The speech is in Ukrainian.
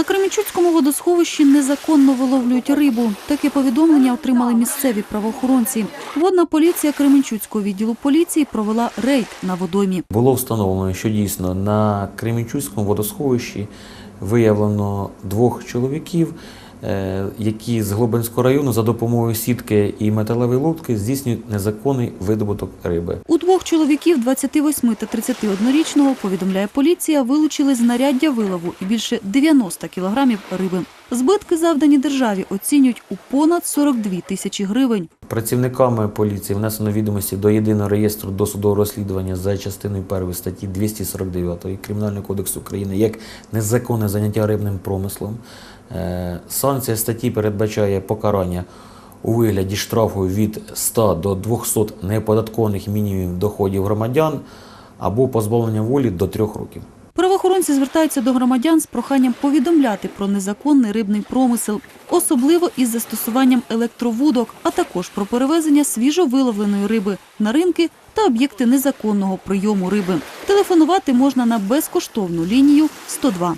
На Кремічуцькому водосховищі незаконно виловлюють рибу. Таке повідомлення отримали місцеві правоохоронці. Водна поліція Кременчуцького відділу поліції провела рейд на водомі. Було встановлено, що дійсно на Кремінчуцькому водосховищі виявлено двох чоловіків, які з Глобинського району за допомогою сітки і металевої лодки здійснюють незаконний видобуток риби. У двох чоловіків 28 та 31-річного, повідомляє поліція, вилучили знаряддя вилову і більше 90 кілограмів риби. Збитки, завдані державі, оцінюють у понад 42 тисячі гривень. Працівниками поліції внесено відомості до єдиного реєстру досудового розслідування за частиною 1 статті 249 Кримінального кодексу України як незаконне заняття рибним промислом. Е, Санкція статті передбачає покарання у вигляді штрафу від 100 до 200 неоподаткованих мінімумів доходів громадян або позбавлення волі до 3 років. Правоохоронці звертаються до громадян з проханням повідомляти про незаконний рибний промисел, особливо із застосуванням електровудок, а також про перевезення свіжовиловленої риби на ринки та об'єкти незаконного прийому риби. Телефонувати можна на безкоштовну лінію 102.